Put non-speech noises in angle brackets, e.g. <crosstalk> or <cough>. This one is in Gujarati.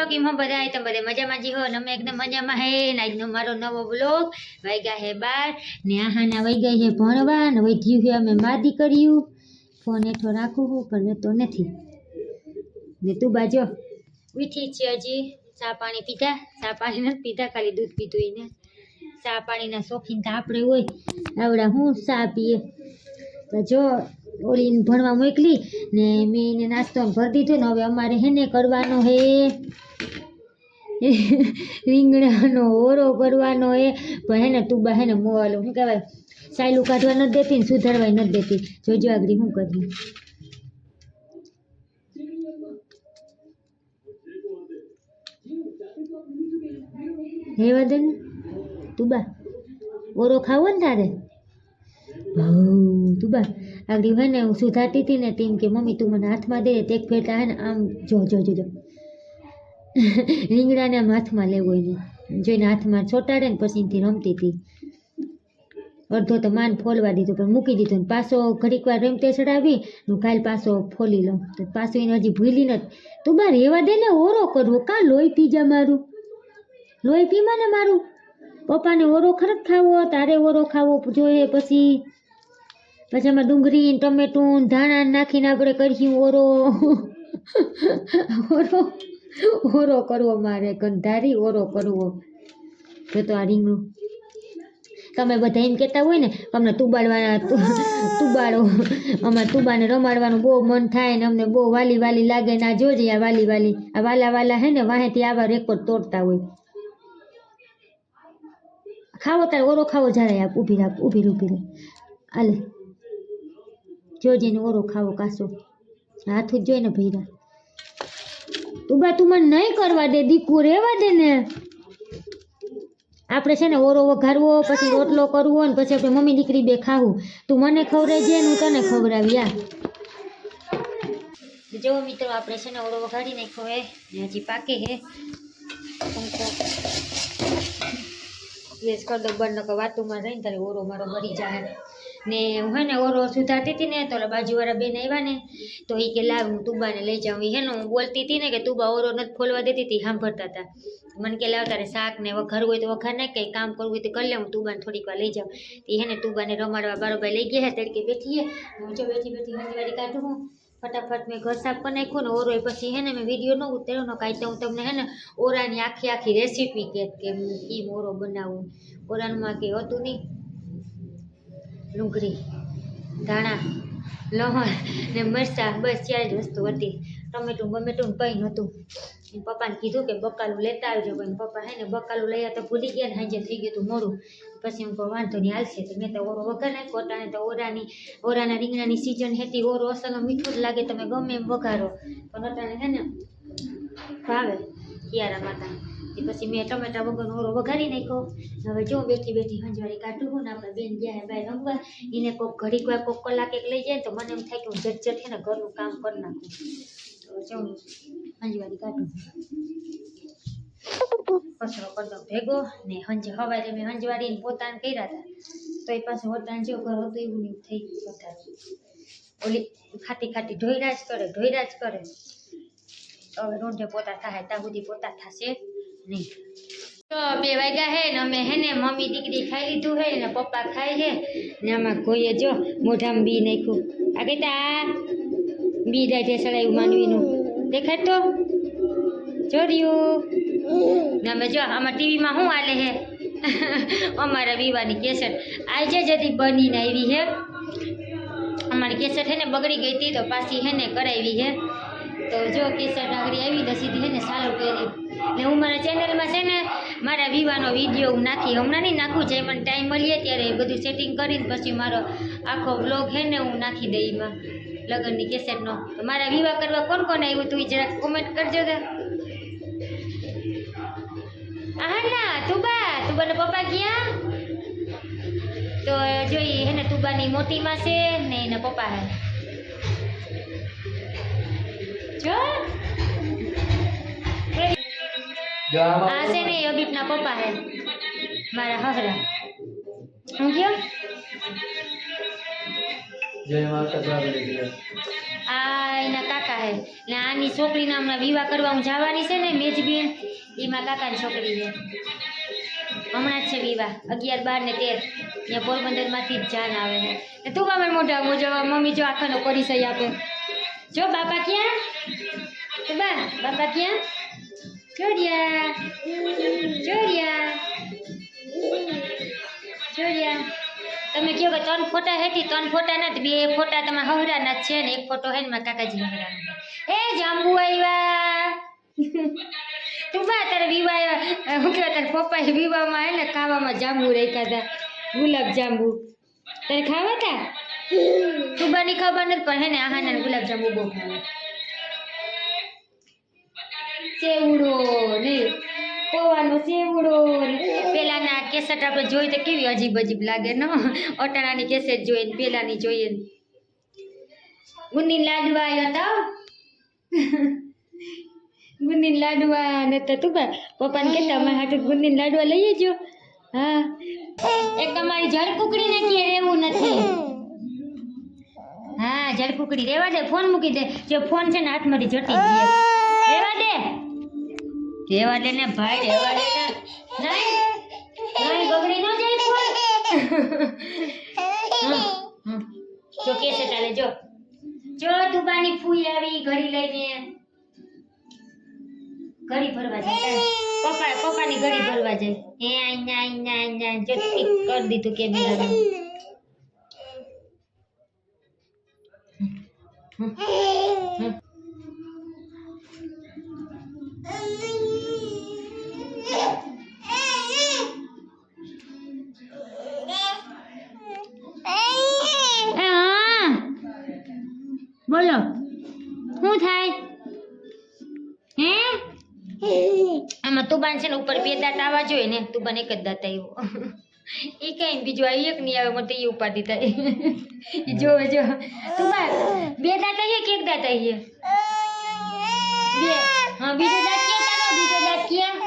મિત્રો કેમ હો બધા તમે બધા મજામાં જીવો હો ને અમે એકદમ મજામાં હે ને આજનો મારો નવો બ્લોગ વાગ્યા હે બાર, ને આહાના વહી હે ભણવા, ને વૈધ્યું હે અમે માદી કર્યું. ફોન એઠો રાખું હું, પણ તો નથી. ને તું બાજો. ઉઠી છે હજી. ચા પાણી પીધા. ચા પાણી નથી પીધા, ખાલી દૂધ પીધું એને. ચા પાણીના શોખીન તો આપણે હોય. આવડા હું ચા પીએ? તો જો, ઓલીને ભણવા મોકલી, ને મેં એને નાસ્તો ભરી દીધો ને હવે અમારે હેને કરવાનો હે. રીંગણાનો ઓરો કરવાનો એ પણ તું તુબા મોલ શું કહેવાય? સાયલું કાઢવા નથી દેતી ને સુધારવાય નથી દેતી. જોજો આગળ શું કરી રેવા વદન તુબા ઓરો ખાવો ને તારે? હઉ, તું બા આગળ હોય ને હું સુધારતી હતી ને તેમ કે મમ્મી તું મને હાથમાં દે એક ફેટા હે ને આમ જો જો જો. <laughs> રીંગણાને આમ હાથમાં લેવો એને. જોઈને હાથમાં ચોટાડે ને પછીથી રમતી હતી. અડધો તો માન ફોલવા દીધો, પણ મૂકી દીધો ને પાછો ઘડીક વાર રમતે ચડાવી હું કાલ પાછો ફોલી લઉં. તો પાછો એને હજી ભૂલી નથી. તું બા રહેવા દે ને, ઓરો કરવો કાં લોહી પી જા મારું? લોહી પીમાં ને મારું? પપ્પાને ઓરો ખરત ખાવો, તારે ઓરો ખાવો જોઈએ પછી. પછી એમાં ડુંગળી ટમેટું ધાણા નાખીને આપણે કરીશું ઓરો. <laughs> ઓરો. ઓરો કરવો મારે, ગંધારી ઓરો કરવો. જો તો આ રીંગણું. તમે બધા એમ કહેતા હોય ને, અમને તુબાડવાના તુબાડો અમારે તુબાને રમાડવાનું બહુ મન થાય ને અમને બહુ વાલી વાલી લાગે ના જોજે આ વાલી વાલી, આ વાલા વાલા હે ને, વાહેથી આવા રેકોર્ડ તોડતા હોય. ખાવો તારે, ઓરો ખાવો જ્યારે આપ, ઊભી રાખ, ઊભી ઊભી રહે આલે જોજે ને ઓરો ખાવો કાસો, હાથ જ જોઈને ભૈરા તું બા તું મને નહીં કરવા દે, દીકુ રેવા દે ને. આપણે છે ને ઓરો વઘારવો, પછી રોટલો કરવો ને પછી આપણે મમ્મી દીકરી બે ખાવું. તું મને ખવડાવજે ને હું તને ખવડાવી, આ. જો મિત્રો, આપણે છે ને ઓરો વઘારી નાખ્યો હે ને હજી પાકે હે. ગેસ કર દો બંધ નકર વાતુમાં રહીને તારે ઓરો મારો મરી જાય ને હું હે ને ઓરો સુધારતી હતી ને, તો બાજુવાળા બેન આવ્યા ને, તો એ કે લાવ, હું તુબાને લઈ જાઉં. હે ને હું બોલતી હતી ને કે તુબા ઓરો નથી ખોલવા દેતી હતી સાંભળતા હતા. મને કે લાવ તારે શાક ને વઘારવું હોય તો વઘાર નાખ, કંઈ કામ કરવું હોય તો કરી લે, હું તુબાને થોડીક વાર લઈ જાઉં. એ હે ને તુબાને રમાડવા બારોબાર લઈ ગયા તડકે બેઠી હે. હું જો બેઠી બેઠી હંજવારી કાઢું હું. ફટાફટ મેં ઘર સાફ કરી નાખ્યું ને ઓરો પછી હે ને મેં વીડિયો ન ઉતાર્યો, ને કાંઈ તો હું તમને હે ને ઓરાની આખી આખી રેસીપી કે કે કેમ ઓરો બનાવું. ઓરાનમાં કે હતું નહીં. ડુંગળી, ધાણા, લહણ ને મરચાં, બસ ચાર જ વસ્તુ હતી. ટમેટું, બમેટું કંઈ નહોતું. એમ પપ્પાને કીધું કે બકાલું લેતા આવજો, પણ પપ્પા હે ને બકાલું લઈ તો ભૂલી ગયા ને સાંજે થઈ ગયું હતું મોડું. પછી એમ કહું, વાંધો નહીં, હાલશે. તો મેં તો ઓરો વઘાર નાખ્યો અટાણે તો ઓરાની, ઓરાના રીંગણાની સિઝન હતી, ઓરો અસલ મીઠું જ લાગે, તમે ગમે એમ વઘારો. પણ અટાણે હે ને ભાવે. કિયારા માતા એ પછી મેં ટમેટા વગરનો ઓરો વઘારી નાખ્યો. હવે જો બેઠી બેઠી હંજવાળી કાઢું હું ને આપણે બેન ગયા બાય રમવા, એને કોક ઘડીક વાર કોક કલાક એક લઈ જાય તો મને એમ થાય કે હું ઝટ ને ઘરનું કામ કરી નાખું. તો જો હંજવાળી કાઢું કચરો કરતો ભેગો ને હંજ હવારે મેં હંજવાળીને પોતાને કર્યા હતા તો એ પાસે હોતાને જેવું ઘર હતું એવું થઈ ગયું. ઓલી ખાતી ખાતી ઢોયરા જ કરે ઢોયરા જ કરે. હવે રોંઢે પોતા થાય ત્યાં સુધી પોતા થશે નહીં. તો બે વાગ્યા હે ને અમે હે ને મમ્મી દીકરી ખાઈ લીધું હે ને પપ્પા ખાય છે ને આમાં કોઈએ જો મોઢામાં બી નાખ્યું. આ કહેતા બી દાઢે સડાયું માનવીનું દેખાય તો જોડ્યું? ને અમે જો આમાં ટીવીમાં શું હાલે હે? <laughs> અમારા વિવાની કેસેટ. આજે જતી બનીને આવી હે. અમારી કેસેટ હે ને બગડી ગઈ હતી તો પાછી હે ને કરાવી હે. તો જો કેસેટ નાગરી આવી તો સીધી ને ચાલુ કરી. ને હું મારા ચેનલમાં છે ને મારા વિવાનો વીડિયો હું નાખી. હમણાં નહીં નાખું, જે મને ટાઈમ મળીએ ત્યારે બધું સેટિંગ કરીને પછી મારો આખો બ્લોગ છે ને હું નાખી દઈ એમાં લગ્નની કેસેટનો તો મારા વિવાહ કરવા કોણ કોણ આવ્યું તું જરાક કોમેન્ટ કરજો તો હા ના તુબા, તુબાના પપ્પા ગયા તો જોઈ હે ને તુબાની મોટી માં છે ને એના પપ્પા હે. જો આ છે ને અભિપના પપ્પા હે. મારા હહરા હું ગયો? જય માતા દ્વારકા. આ એના કાકા હે. ને આની છોકરીના હમણાં વિવાહ કરવા હું જવાની છે ને મેજબીન, એમાં કાકાની છોકરી છે. હમણાં જ છે વિવાહ, અગિયાર, બાર ને તેર. ત્યાં પોરબંદરમાંથી જ જાન આવે. છે તું બાબા મોઢા મોજા મમ્મી જો આખાનો પરિચય આપે. જો બાપા ક્યાં? બા, બાપા ક્યાં? ચોરિયા ચોરિયા ચોરિયા તમે કહો કે ત્રણ ફોટા હેઠી ત્રણ ફોટા નથી બે ફોટા તમારા હવરાના જ છે ને, એક ફોટો હે ને મારા કાકાજી હવરાનો. એ જાંબુ આવ્યા <laughs> તું બા તારે વિવાહ શું કહેવાય તારે પપ્પાએ વિવાહમાં હે ને ખાવામાં જાંબુ રાખ્યા હતા ગુલાબ જાંબુ. તારે ખાવા હતા તું ખબર નથી, પણ હેને આહાના ગુલાબ જાંબુ બહુ ખાવા સેવડો ને પૌવાનો સેવડો પેલાના કેસેટ આપણે જોઈએ તો કેવી અજીબ અજીબ લાગે, ને? અટાણાની કેસેટ જોઈએ ને પેલાની જોઈએ ને. ગુંદી લાડવા આવ્યા હતા ગુંદી લાડવા ને તો તું બા. પપ્પાને કહેતા તમે હાટું ગુંદી લાડવા લઈ જો હા. એક તમારી જળકુકડી ને કે રહેવું નથી. હા જળકુકડી રેવા દે, ફોન મૂકી દે. જો ફોન છે ને હાથમાંથી જટી ગયો રેવા દે. રેવા દે ને ભાઈ, રેવા દે ને. નહીં નહીં, બગડી ન જાય ફોન. જો કે છે તારે, જો. જો દુબાની ફૂઈ આવી, ઘડી લઈને. ઘડી ભરવા જાય. પપ્પા, પપ્પાની ઘડી ભરવા જાય. એ અહીંયા અહીંયા અહીંયા જો ઠીક કરી દીધું કે મેં બોલો શું થાય? હે? <laughs> આમાં તુબાન છે ને ઉપર બે દાંત આવવા જોઈએ ને તુબાન એક જ દાંત આવ્યો. <laughs> એ કઈ બીજું આ એક નહીં આવે મને તો એ ઉપાડી થાય જો જો. તું બાર બે દાંત આવીએ કે એક દાંત આવીએ બે. હા બીજો દાંત ક્યાં તારો? બીજો દાંત ક્યાં?